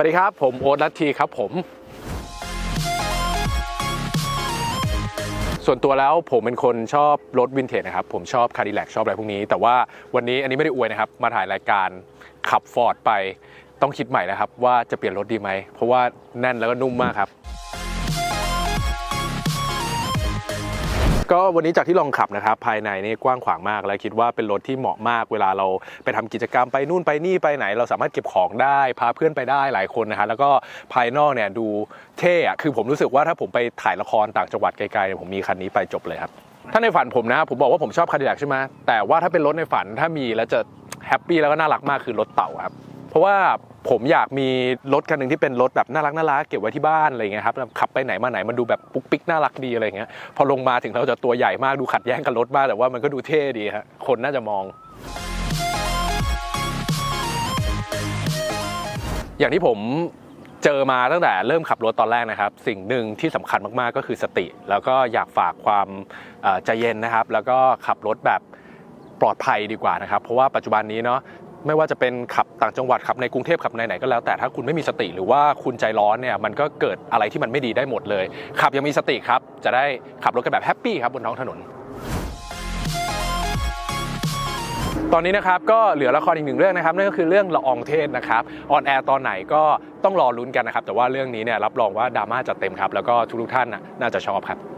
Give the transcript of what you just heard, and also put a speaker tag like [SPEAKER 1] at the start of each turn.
[SPEAKER 1] วัสดีครับ ผมโอ๊ตลัทธีครับผม ส่วนตัวแล้วผมเป็นคนชอบรถวินเทจนะครับ ผมชอบคาร์ดิแลกชอบอะไรพวกนี้ แต่ว่าวันนี้อันนี้ไม่ได้อวยนะครับ มาถ่ายรายการขับฟอร์ดไป ต้องคิดใหม่นะครับ ว่าจะเปลี่ยนรถดีไหม เพราะว่าแน่นแล้วก็นุ่มมากครับ ก็วันนี้จากที่ลองขับนะครับภายในนี่กว้างขวางมาก และคิดว่าเป็นรถที่เหมาะมากเวลาเราไปทำกิจกรรมไปนู่นไปนี่ไปไหน เราสามารถเก็บของได้พาเพื่อนไปได้หลายคนนะฮะแล้วก็ภายนอกเนี่ยดูเท่อะคือผมรู้สึกว่าถ้าผมไปถ่ายละครต่างจังหวัดไกลๆผมมีคันนี้ไปจบเลยครับถ้าในฝันผมนะผมบอกว่าผมชอบคาร์ดิแลกใช่ไหมแต่ว่าถ้าเป็นรถในฝันถ้ามีแล้วจะแฮปปี้แล้วก็น่ารักมากคือรถเต่าครับ ราะว่าผมอยากมีรถคันหนึ่งที่เป็นรถแบบน่ารักน่ารักเก็บไว้ที่บ้านอะไรเงี้ยครับขับไปไหนมาไหนมันดูแบบปุ๊กปิ๊กน่ารักดีอะไรเงี้ยพอลงมาถึงเราจะตัวใหญ่มากดูขัดแย้งกับรถมากแต่ว่ามันก็ดูเท่ดีฮะคนน่าจะมองอย่างที่ผมเจอมาตั้งแต่เริ่มขับรถตอนแรกนะครับ สิ่งหนึ่งที่สำคัญมากๆก็คือสติ แล้วก็อยากฝากความใจเย็นนะครับ แล้วก็ขับรถแบบปลอดภัยดีกว่านะครับ เพราะว่าปัจจุบันนี้เนาะ ไม่ว่าจะเป็นขับต่างจังหวัดขับในกรุงเทพขับในไหนก็แล้วแต่ถ้าคุณไม่มีสติหรือว่าคุณใจร้อนเนี่ยมันก็เกิดอะไรที่มันไม่ดีได้หมดเลย ขับยังมีสติครับจะได้ขับรถกันแบบแฮปปี้ครับบนท้องถนนตอนนี้นะครับก็เหลือละครอีกหนึ่งเรื่องนะครับนั่นก็คือเรื่องละอองเทศนะครับออนแอร์ตอนไหนก็ต้องรอลุ้นกันนะครับแต่ว่าเรื่องนี้เนี่ยรับรองว่าดราม่าจะเต็มครับแล้วก็ทุกท่านน่าจะชอบครับ